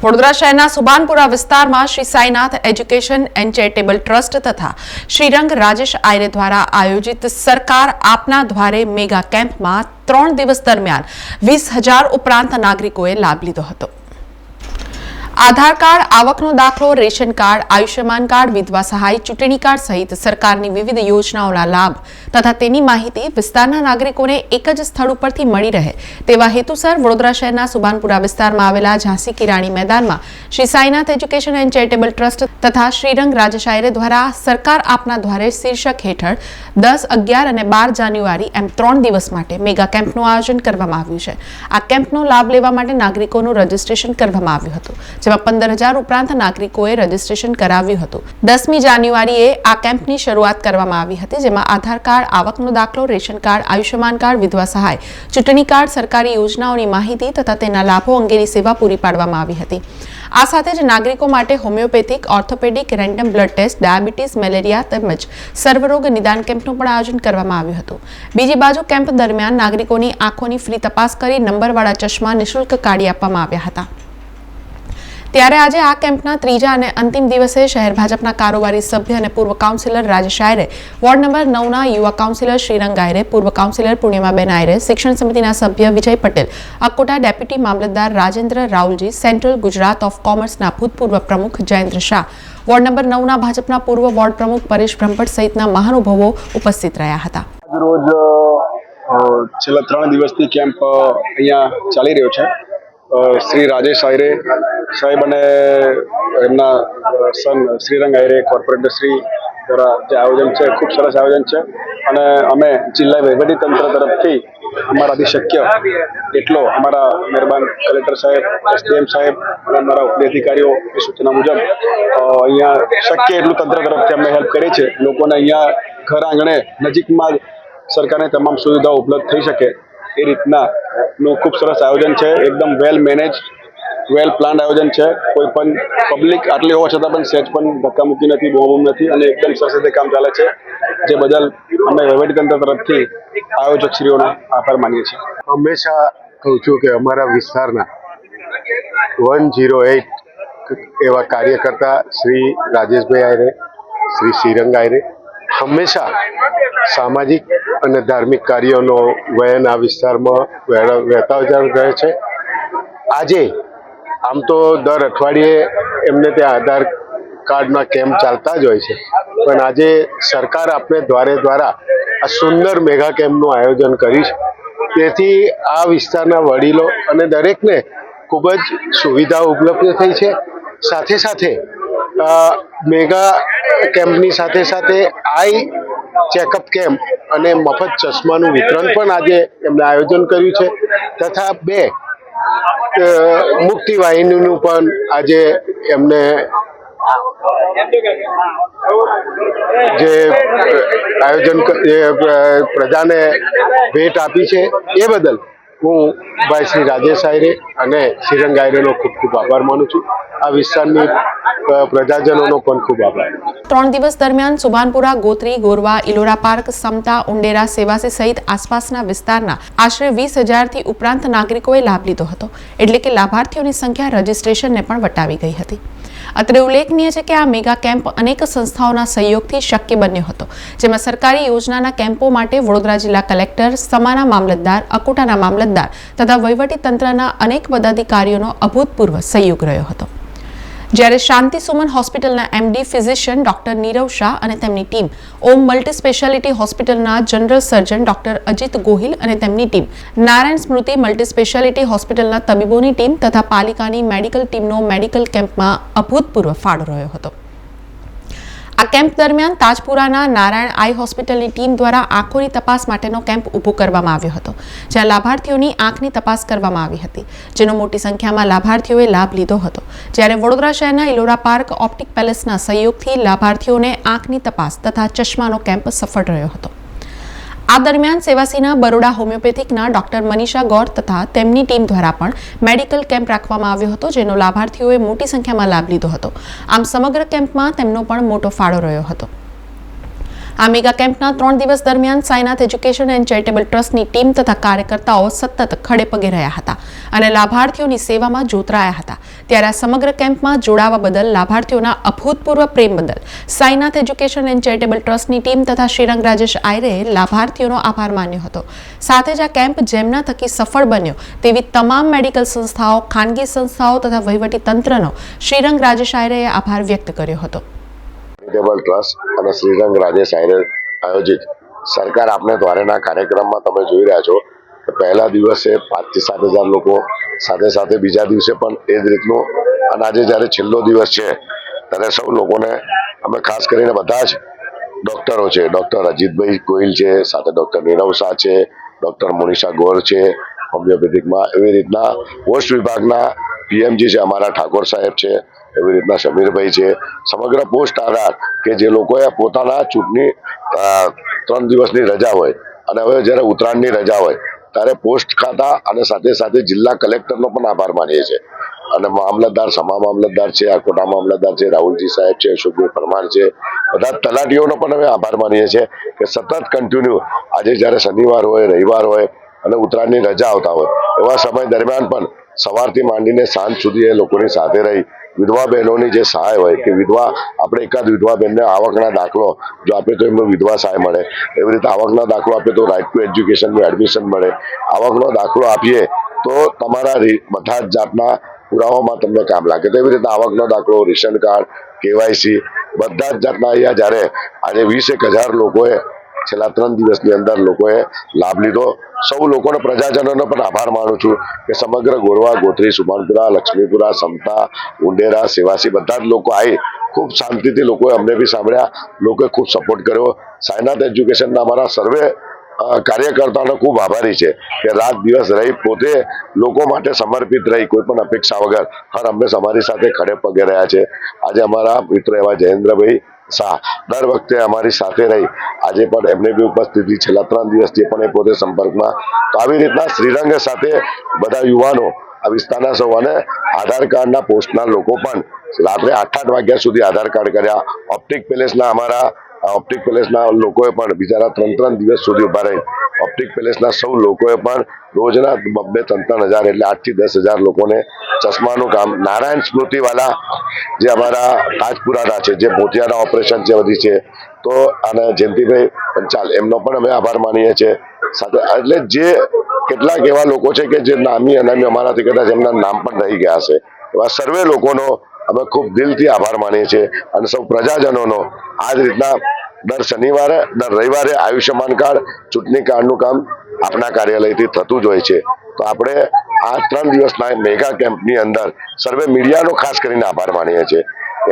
વડોદરા શહેરના સુભાનપુરા વિસ્તારમાં Shri Sainath education and charitable trust તથા શ્રીરંગ રાજેશ આયરે દ્વારા આયોજિત સરકાર આપના દ્વારે મેગા કેમ્પમાં ત્રણ દિવસ દરમિયાન વીસ હજાર ઉપરાંત નાગરિકોએ લાભ લીધો હતો. આધાર કાર્ડ, આવકનો દાખલો, રેશન કાર્ડ, આયુષ્યમાન કાર્ડ, વિધવા સહાય, ચૂંટણી કાર્ડ સહિત સરકારની વિવિધ યોજનાઓના લાભ તથા તેની માહિતી વિસ્તારના નાગરિકોને એક જ સ્થળ ઉપરથી મળી રહે તેવા હેતુસર વડોદરા શહેરના સુભાનપુરા વિસ્તારમાં આવેલા ઝાંસી કિરાણી મેદાનમાં Shri Sainath education and charitable trust તથા શ્રીરંગ રાજશાયરે દ્વારા સરકાર આપના દ્વારે શીર્ષક હેઠળ દસ, અગિયાર અને બાર જાન્યુઆરી એમ ત્રણ દિવસ માટે મેગા કેમ્પનું આયોજન કરવામાં આવ્યું છે. આ કેમ્પનો લાભ લેવા માટે નાગરિકોનું રજીસ્ટ્રેશન કરવામાં આવ્યું હતું જેમાં પંદર હજાર ઉપરાંત નાગરિકોએ રજીસ્ટ્રેશન કરાવ્યું હતું. દસમી જાન્યુઆરીએ આ કેમ્પની શરૂઆત કરવામાં આવી હતી, જેમાં આધાર કાર્ડ, આવકનો દાખલો, રેશન કાર્ડ, આયુષ્યમાન કાર્ડ, વિધવા સહાય, ચૂંટણી કાર્ડ, સરકારી યોજનાઓની માહિતી તથા તેના લાભો અંગેની સેવા પૂરી પાડવામાં આવી હતી. આ સાથે જ નાગરિકો માટે homeopathic, orthopaedic, random blood test, diabetes, malaria તેમજ સર્વરોગ નિદાન કેમ્પનું પણ આયોજન કરવામાં આવ્યું હતું. બીજી બાજુ કેમ્પ દરમિયાન નાગરિકોની આંખોની ફ્રી તપાસ કરી નંબરવાળા ચશ્મા નિઃશુલ્ક કાઢી આપવામાં આવ્યા હતા. ત્યારે આજે આ કેમ્પના ત્રીજા અને અંતિમ દિવસે શહેર ભાજપના કારોબારી સભ્ય અને પૂર્વ councillor Rajesh Ayre, ward number નવના યુવા કાઉન્સિલર શ્રીરંગ આયરે, પૂર્વ કાઉન્સિલર પૂર્ણિમાબેન આયરે, શિક્ષણ સમિતિના સભ્ય વિજય પટેલ, અકોટા ડેપ્યુટી મામલતદાર રાજેન્દ્ર રાહુલજી સેન્ટ્રલ ગુજરાત ઓફ કોમર્સના ભૂતપૂર્વ પ્રમુખ જયેન્દ્ર શાહ. વોર્ડ નંબર નવના ભાજપના પૂર્વ વોર્ડ પ્રમુખ પરેશ બ્રહ્મભટ્ટ સહિતના મહાનુભાવો ઉપસ્થિત રહ્યા હતા. રોજ છેલ્લા ત્રણ દિવસથી કેમ્પ અહીંયા ચાલી રહ્યો છે. શ્રી રાજેશ આયરે સાહેબ અને એમના સન શ્રીરંગ આયરે કોર્પોરેટર શ્રી દ્વારા જે આયોજન છે, ખૂબ સરસ આયોજન છે. અને અમે જિલ્લા વહીવટીતંત્ર તરફથી અમારાથી શક્ય એટલો અમારા મહેરબાન કલેક્ટર સાહેબ, એસડીએમ સાહેબ અને અમારા ઉપરી અધિકારીઓ એ સૂચના મુજબ અહીંયા શક્ય એટલું તંત્ર તરફથી અમે હેલ્પ કરી છે. લોકોને અહીંયા ઘર આંગણે નજીકમાં જ સરકારને તમામ સુવિધાઓ ઉપલબ્ધ થઈ શકે. એ રીતના નું ખૂબ સરસ આયોજન છે. એકદમ વેલ મેનેજ વેલ પ્લાન્ડ આયોજન છે. કોઈ પણ પબ્લિક આટલી હોવા છતાં પણ સેજ પણ ધક્કામુક્કી નથી, બહુ નથી અને એકદમ સરસ રીતે કામ ચાલે છે. જે બદલ અમે વહીવટીતંત્ર તરફથી આયોજકશ્રીઓનો આભાર માનીએ છીએ. હંમેશા કહું છું કે અમારા વિસ્તારના વન જીરો એટ એવા કાર્યકર્તા શ્રી રાજેશભાઈ આયરે, શ્રી શ્રીરંગ આયરે હંમેશા સામાજિક અને ધાર્મિક કાર્યોનો વયન આ વિસ્તારમાં વહેતા રહે છે. આજે આમ તો દર અઠવાડિયે એમને ત્યાં આધાર કાર્ડના કેમ્પ ચાલતા જ હોય છે. પણ આજે સરકાર આપણે દ્વારે દ્વારા આ સુંદર મેગા કેમ્પનું આયોજન કરીશ. તેથી આ વિસ્તારના વડીલો અને દરેકને ખૂબ જ સુવિધા ઉપલબ્ધ થઈ છે. સાથે સાથે મેગા કેમ્પની સાથે સાથે આઈ ચેકઅપ કેમ્પ અને મફત ચશ્માનું વિતરણ પણ આજે એમને આયોજન કર્યું છે. તથા બે મુક્તિ વાહિનીનું પણ આજે એમને જે આયોજન પ્રજાને ભેટ આપી છે. એ બદલ હું ભાઈ શ્રી રાજેશ આયરે અને શ્રીરંગ આયરેનો ખૂબ ખૂબ આભાર માનું છું. આ વિસ્તારની પ્રજાજનોનો પણ ખૂબ આભાર. ત્રણ દિવસ દરમિયાન સુભાનપુરા, ગોત્રી, ગોરવા, ઇલોરા પાર્ક, સમતા, ઉંડેરા, સેવાસી સહિત આસપાસના વિસ્તારના આશરે વીસ હજારથી ઉપરાંત નાગરિકોએ લાભ લીધો હતો. એટલે કે લાભાર્થીઓની સંખ્યા રજીસ્ટ્રેશનને પણ વટાવી ગઈ હતી. અત્રે ઉલ્લેખનીય છે કે આ મેગા કેમ્પ અનેક સંસ્થાઓના સહયોગથી શક્ય બન્યો હતો, જેમાં સરકારી યોજનાના કેમ્પો માટે વડોદરા જિલ્લા કલેક્ટર, સમાના મામલતદાર, અકોટાના મામલતદાર તથા વહીવટી તંત્રના અનેક પદાધિકારીઓનો અભૂતપૂર્વ સહયોગ રહ્યો હતો. જ્યારે શાંતિ સુમન હોસ્પિટલના MD physician doctor Nirav Shah અને તેમની ટીમ ઓમ મલ્ટી સ્પેશિયાલિટી હોસ્પિટલના general surgeon doctor Ajit Gohil અને તેમની team, Narayan Smriti multi speciality હોસ્પિટલના તબીબોની ટીમ તથા પાલિકાની મેડિકલ ટીમનો મેડિકલ કેમ્પમાં અભૂતપૂર્વ ફાળો રહ્યો હતો. આ કેમ્પ દરમિયાન તાજપુરાના નારાયણ આઈ હોસ્પિટલની ટીમ દ્વારા આંખોની તપાસ માટેનો કેમ્પ ઊભો કરવામાં આવ્યો હતો, જ્યાં લાભાર્થીઓની આંખની તપાસ કરવામાં આવી હતી, જેનો મોટી સંખ્યામાં લાભાર્થીઓએ લાભ લીધો હતો. જ્યારે વડોદરા શહેરના ઇલોરા પાર્ક ઓપ્ટિક પેલેસના સહયોગથી લાભાર્થીઓને આંખની તપાસ તથા ચશ્માનો કેમ્પ સફળ રહ્યો હતો. આ દરમિયાન સેવાસીના બરોડા હોમિયોપેથિકના ડોક્ટર મનીષા ગોર તથા તેમની ટીમ દ્વારા પણ મેડિકલ કેમ્પ રાખવામાં આવ્યો હતો, જેનો લાભાર્થીઓએ મોટી સંખ્યામાં લાભ લીધો હતો. આમ સમગ્ર કેમ્પમાં તેમનો પણ મોટો ફાળો રહ્યો હતો. આ મેગા કેમ્પના ત્રણ દિવસ દરમિયાન સાયનાથ એજ્યુકેશન એન્ડ ચેરિટેબલ ટ્રસ્ટની ટીમ તથા કાર્યકર્તાઓ સતત ખડે પગે રહ્યા હતા અને લાભાર્થીઓની સેવામાં જોતરાયા હતા. ત્યારે આ સમગ્ર કેમ્પમાં જોડાવા બદલ લાભાર્થીઓના અભૂતપૂર્વ પ્રેમ બદલ સાયનાથ એજ્યુકેશન એન્ડ ચેરિટેબલ ટ્રસ્ટની ટીમ તથા શ્રીરંગ રાજેશ આયરે લાભાર્થીઓનો આભાર માન્યો હતો. સાથે જ આ કેમ્પ જેમના થકી સફળ બન્યો તેવી તમામ મેડિકલ સંસ્થાઓ, ખાનગી સંસ્થાઓ તથા વહીવટી તંત્રનો શ્રીરંગ રાજેશ આયરેએ આભાર વ્યક્ત કર્યો હતો. ચેરિટેબલ ટ્રસ્ટ અને શ્રીરંગ રાજેશ આયરે આયોજિત. સરકાર આપને દ્વારેના કાર્યક્રમમાં તમે જોઈ રહ્યા છો કે પહેલા દિવસે પાંચથી સાત હજાર લોકો સાથે સાથે બીજા દિવસે પણ એ જ રીતનું અને આજે જ્યારે છેલ્લો દિવસ છે, ત્યારે સૌ લોકોને અમે ખાસ કરીને બધા જ ડૉક્ટરો છે, ડૉક્ટર અજીતભાઈ ગોહિલ છે, સાથે ડૉક્ટર નીરવ શાહ છે, ડૉક્ટર મોનિષા ગોર છે, હોમિયોપેથિકમાં એવી રીતના પોસ્ટ વિભાગના પીએમજી છે, અમારા ઠાકોર સાહેબ છે એવી રીતના સમીરભાઈ છે. સમગ્ર પોસ્ટ આધાર કે જે લોકોએ પોતાના ચૂંટણી ત્રણ દિવસની રજા હોય અને હવે જ્યારે ઉત્તરાયણની રજા હોય ત્યારે પોસ્ટ ખાતા અને સાથે સાથે જિલ્લા કલેક્ટરનો પણ આભાર માનીએ છીએ. અને મામલતદાર, સમા મામલતદાર છે આકોટા મામલતદાર છે, રાહુલજી સાહેબ છે, અશોકભાઈ પરમાર છે, બધા તલાટીઓનો પણ અમે આભાર માનીએ છીએ કે સતત કન્ટિન્યુ આજે જ્યારે શનિવાર હોય, રવિવાર હોય અને ઉત્તરાયણની રજા આવતા હોય એવા સમય દરમિયાન પણ સવારથી માંડીને સાંજ સુધી એ લોકોની સાથે રહી વિધવા બહેનોની જે સહાય હોય કે વિધવા, આપણે એકાદ વિધવા બહેનને આવકના દાખલો જો આપે તો એમને વિધવા સહાય મળે. એવી રીતે આવકનો દાખલો આપે તો રાઇટ ટુ એજ્યુકેશનનું એડમિશન મળે. આવકનો દાખલો આપીએ તો તમારા બધા જ જાતના પુરાવામાં તમને કામ લાગે. તો એવી રીતે આવકનો દાખલો, રેશન કાર્ડ, કેવાયસી, બધા જ જાતના અહીંયા જ્યારે આજે વીસ એક હજાર લોકોએ છેલ્લા ત્રણ દિવસની અંદર લોકોએ લાભ લીધો. સૌ લોકોને પ્રજાજનોનો પણ આભાર માનું છું કે સમગ્ર ગોરવા, ગોત્રી સુમાનપુરા લક્ષ્મીપુરા, સમતા, ઉંડેરા, સેવાસી બધા જ લોકો આવી ખૂબ શાંતિથી લોકોએ અમને બી સાંભળ્યા. લોકોએ ખૂબ સપોર્ટ કર્યો. સાયનાથ એજ્યુકેશનના અમારા સર્વે કાર્યકર્તાનો ખૂબ આભારી છે કે રાત દિવસ રહી પોતે લોકો માટે સમર્પિત રહી કોઈ પણ અપેક્ષા વગર. હર હંમેશ અમારી સાથે ખડે પગે રહ્યા છે. આજે અમારા મિત્ર એવા જયેન્દ્રભાઈ શાહ દર વખતે અમારી સાથે રહી. આજે પણ એમને બી ઉપસ્થિતિ છેલ્લા ત્રણ દિવસથી પણ એ પોતે સંપર્કમાં. તો આવી રીતના શ્રીરંગ સાથે બધા યુવાનો આ વિસ્તારના સૌ અને આધાર કાર્ડના પોસ્ટના લોકો પણ રાત્રે આઠ આઠ વાગ્યા સુધી આધાર કાર્ડ કર્યા. ઓપ્ટિક પેલેસના અમારા ઓપ્ટિક પેલેસના લોકોએ પણ બિચારા ત્રણ ત્રણ દિવસ સુધી ઊભા રહી. ઓપ્ટિક પેલેસના સૌ લોકોએ પણ રોજના બબ્બે ત્રણ ત્રણ હજાર એટલે આઠથી દસ હજાર લોકોને ચશ્માનું કામ. નારાયણ સ્મૃતિવાલા જે અમારા તાજપુરાના છે, જે મોતિયાના ઓપરેશન છે બધી છે, તો અને જયંતિભાઈ પંચાલ, એમનો પણ અમે આભાર માનીએ છીએ. સાથે એટલે જે કેટલાક એવા લોકો છે કે જે નામી અનામી અમારાથી કદાચ એમના નામ પણ રહી ગયા છે એવા સર્વે લોકોનો અમે ખૂબ દિલથી આભાર માનીએ છીએ અને સૌ પ્રજાજનોનો આ જ રીતના દર શનિવારે, દર રવિવારે આયુષ્યમાન કાર્ડ, ચૂંટણી કાર્ડનું કામ આપણા કાર્યાલયથી થતું જ હોય છે. તો આપણે આ ત્રણ દિવસના મેગા કેમ્પની અંદર સર્વે મીડિયાનો ખાસ કરીને આભાર માનીએ છીએ.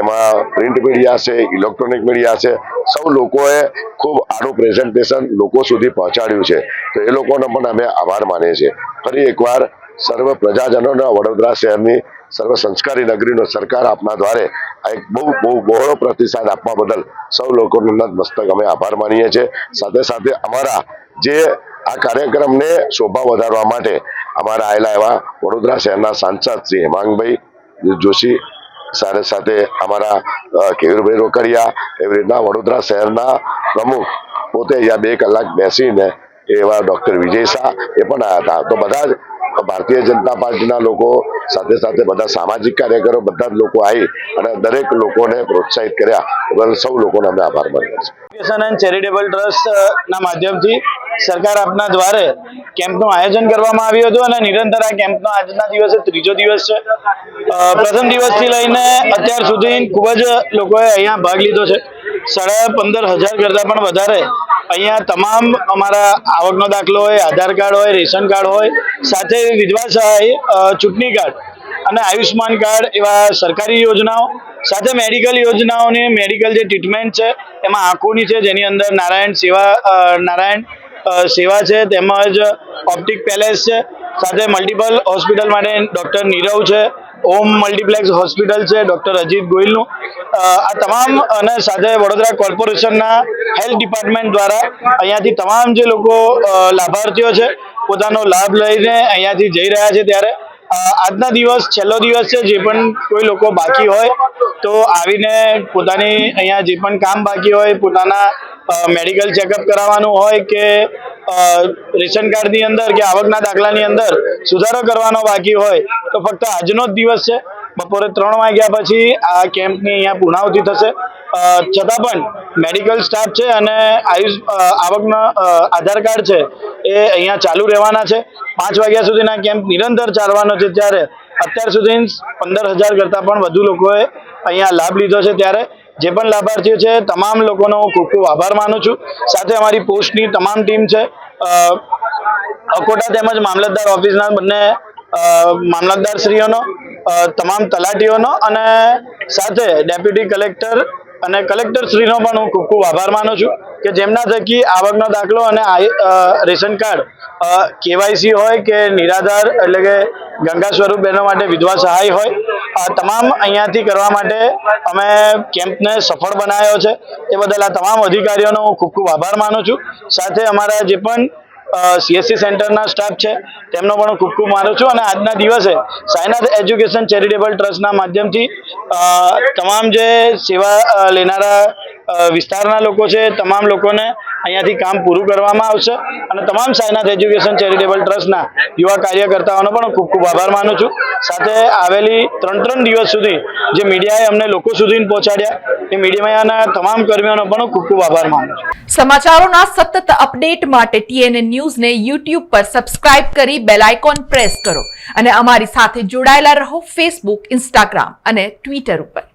એમાં પ્રિન્ટ મીડિયા છે ઇલેક્ટ્રોનિક મીડિયા છે સૌ લોકોએ ખૂબ આનું પ્રેઝન્ટેશન લોકો સુધી પહોંચાડ્યું છે. તો એ લોકોનો પણ અમે આભાર માનીએ છીએ. ફરી એકવાર સર્વ પ્રજાજનોના વડોદરા શહેરની સર્વ સંસ્કારી નગરીનો સરકાર આપના દ્વારે આ એક બહુ બહુ બહોળો પ્રતિસાદ આપવા બદલ સૌ લોકોનો નતમસ્તક અમે આભાર માનીએ છીએ. સાથે સાથે અમારા જે આ કાર્યક્રમને શોભા વધારવા માટે અમારા આવેલા એવા વડોદરા શહેરના સાંસદ શ્રી હેમાંગભાઈ જોશી સાથે સાથે અમારા કેવીરભાઈ રોકડિયા એવી રીતના વડોદરા શહેરના પ્રમુખ પોતે અહીંયા બે કલાક બેસીને એવા ડૉક્ટર વિજય શાહ એ પણ આવ્યા હતા. તો બધા જ ભારતીય જનતા પાર્ટીના લોકો સાથે સાથે બધા સામાજિક કાર્યકરો બધા જ લોકો આવી અને દરેક લોકોને પ્રોત્સાહિત કર્યા. સૌ લોકોને અમે આભાર માનીએ છીએ. એન્ડ ચેરિટેબલ ટ્રસ્ટ ના માધ્યમથી સરકાર આપના દ્વારે કેમ્પનું આયોજન કરવામાં આવ્યું હતું અને નિરંતર આ કેમ્પનો આજના દિવસે ત્રીજો દિવસ છે. પ્રથમ દિવસથી લઈને અત્યાર સુધી ખૂબ જ લોકોએ અહીંયા ભાગ લીધો છે. સાડા પંદર હજાર કરતાં પણ વધારે અહીંયા તમામ અમારા આવકનો દાખલો હોય, આધાર કાર્ડ હોય, રેશન કાર્ડ હોય, સાથે વિધવા સહાય ચૂંટણી કાર્ડ અને આયુષ્માન કાર્ડ એવા સરકારી યોજનાઓ, સાથે મેડિકલ યોજનાઓની, મેડિકલ જે ટ્રીટમેન્ટ છે, એમાં આંખોની છે, જેની અંદર નારાયણ સેવા નારાયણ સેવા છે, તેમજ ઓપ્ટિક પેલેસ છે, સાથે મલ્ટિપલ હોસ્પિટલ માટે ડૉક્ટર નીરવ છે ઓમ મલ્ટીપ્લેક્સ હોસ્પિટલ છે, ડૉક્ટર અજીત ગોહિલનું આ તમામ, અને સાથે વડોદરા કોર્પોરેશનના હેલ્થ ડિપાર્ટમેન્ટ દ્વારા અહીંયાથી તમામ જે લોકો લાભાર્થીઓ છે, પોતાનો લાભ લઈને અહીંયાથી જઈ રહ્યા છે ત્યારે. આજના દિવસ, છેલ્લો દિવસ છે, જે પણ કોઈ લોકો બાકી હોય, તો આવીને પોતાની અહીંયા જે પણ કામ બાકી હોય, પોતાના મેડિકલ ચેકઅપ કરાવવાનું હોય કે રેશન કાર્ડની અંદર કે આવકના દાખલાની અંદર સુધારો કરવાનો બાકી હોય, તો ફક્ત આજનો જ દિવસ છે. બપોરે ત્રણ વાગ્યા પછી આ કેમ્પની અહીંયા પૂર્ણાવતી થશે. છતાં પણ મેડિકલ સ્ટાફ છે અને આયુષ આવકના આધાર કાર્ડ છે એ અહીંયા ચાલુ રહેવાના છે. પાંચ વાગ્યા સુધીના કેમ્પ નિરંતર ચાલવાનો છે ત્યારે અત્યાર સુધી પંદર હજાર કરતાં પણ વધુ લોકોએ અહીંયા લાભ લીધો છે ત્યારે. જે પણ લાભાર્થીઓ છે, તમામ લોકોનો હું ખૂબ ખૂબ આભાર માનું છું. સાથે અમારી પોસ્ટની તમામ ટીમ છે. અકોટા તેમજ મામલતદાર ઓફિસના બંને મામલતદારશ્રીઓનો. તમામ તલાટીઓનો અને સાથે ડેપ્યુટી કલેક્ટર અને કલેક્ટરશ્રીનો પણ હું ખૂબ ખૂબ આભાર માનું છું કે જેમના થકી આવકનો દાખલો અને રેશન કાર્ડ કેવાયસી હોય કે નિરાધાર એટલે કે ગંગા સ્વરૂપ બહેનો માટે વિધવા સહાય હોય, આ તમામ અહીંયાથી કરવા માટે અમે કેમ્પને સફળ બનાવ્યો છે. એ બદલ આ તમામ અધિકારીઓનો હું ખૂબ ખૂબ આભાર માનું છું. સાથે અમારા જે પણ સીએસસી સેન્ટરના સ્ટાફ છે. તેમનો પણ ખૂબ ખૂબ માનું છું અને આજના દિવસે સાયનાથ એજ્યુકેશન ચેરિટેબલ ટ્રસ્ટના માધ્યમથી તમામ જે સેવા લેનારા વિસ્તારના લોકો છે, તમામ લોકોને અહીંયાથી કામ પૂરું કરવામાં આવશે અને તમામ સાયનાથ એજ્યુકેશન ચેરિટેબલ ટ્રસ્ટના યુવા કાર્યકર્તાઓનો પણ ખૂબ ખૂબ આભાર માનું છું. સાથે આવેલી ત્રણ ત્રણ દિવસ સુધી જે મીડિયાએ અમને લોકો સુધી પહોંચાડ્યા, એ મીડિયાના તમામ કર્મીઓનો પણ ખૂબ ખૂબ આભાર માનું છું. સમાચારોના સતત અપડેટ માટે ટીએનએ ન્યૂઝને યુટ્યુબ પર સબસ્ક્રાઇબ કરી બેલ આઇકોન પ્રેસ કરો અને અમારી સાથે જોડાયેલા રહો ફેસબુક, ઇન્સ્ટાગ્રામ અને ટ્વિટર ઉપર.